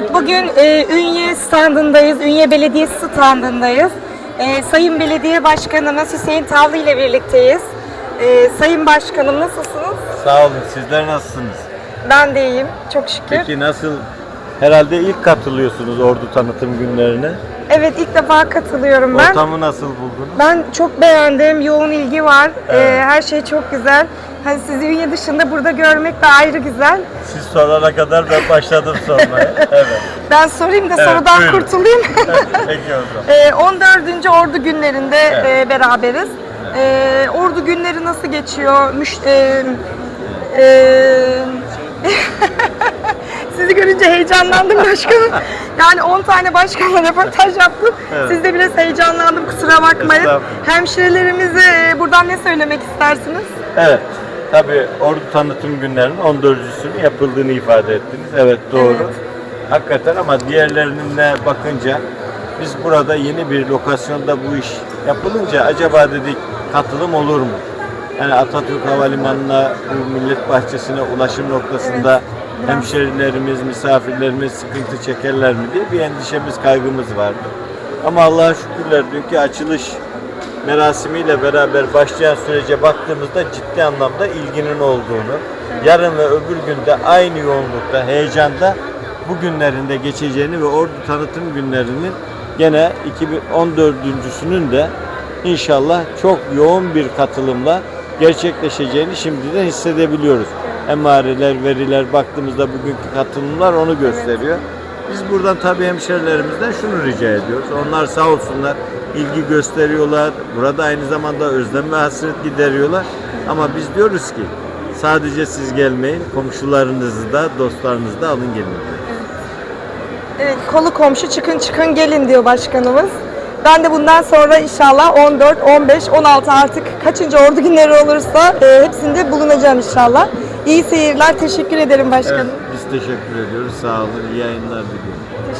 Evet, bugün e, Ünye standındayız, Ünye Belediyesi standındayız. E, Sayın Belediye Başkanımız Hüseyin Tavlı ile birlikteyiz. E, Sayın Başkanım nasılsınız? Sağ olun. Sizler nasılsınız? Ben de iyiyim, çok şükür. Peki nasıl? Herhalde ilk katılıyorsunuz ordu tanıtım günlerine. Evet, ilk defa katılıyorum ben. Ortamı nasıl buldunuz? Ben çok beğendim, yoğun ilgi var. Evet. her şey çok güzel. Hani sizi Ünye dışında burada görmek de ayrı güzel. Siz sorana kadar ben başladım sormaya. evet. Ben sorayım da Evet, sorudan buyurun. kurtulayım. Peki o zaman. Ee, 14. Ordu günlerinde Evet. e, beraberiz. Ee, ordu günleri nasıl geçiyor? Müş, e, e, Sizi görünce heyecanlandım başkanım. Yani 10 tane başkanla röportaj yaptım. Evet. Siz de biraz heyecanlandım kusura bakmayın. Hemşirelerimize e, buradan ne söylemek istersiniz? Evet. Tabii ordu tanıtım günlerinin 14.sünün yapıldığını ifade ettiniz. Evet doğru. Evet. Hakikaten ama diğerlerine bakınca biz burada yeni bir lokasyonda bu iş yapılınca acaba dedik katılım olur mu? Yani Atatürk Havalimanı'na, bu Millet Bahçesi'ne ulaşım noktasında biraz. Hemşerilerimiz, misafirlerimiz sıkıntı çekerler mi diye bir endişemiz, kaygımız vardı. Ama Allah'a şükürler dünkü açılış merasimiyle beraber başlayan sürece baktığımızda ciddi anlamda ilginin olduğunu, yarın ve öbür günde aynı yoğunlukta, heyecanda bu günlerinde geçeceğini ve ordu tanıtım günlerinin gene 2014'üncüsünün de inşallah çok yoğun bir katılımla gerçekleşeceğini şimdiden hissedebiliyoruz. Emareler, veriler baktığımızda bugünkü katılımlar onu gösteriyor. Biz buradan tabii hemşerilerimizden şunu rica ediyoruz. Onlar sağ olsunlar ilgi gösteriyorlar. Burada aynı zamanda özlem ve hasret gideriyorlar. Ama biz diyoruz ki sadece siz gelmeyin, komşularınızı da, dostlarınızı da alın gelin. diyoruz. Evet, kolu komşu çıkın çıkın gelin diyor başkanımız. Ben de bundan sonra inşallah 14, 15, 16 artık kaçıncı ordu günleri olursa e, hepsinde bulunacağım inşallah. İyi seyirler, teşekkür ederim başkanım. Evet, biz teşekkür ediyoruz. Sağ olun, iyi yayınlar diliyorum.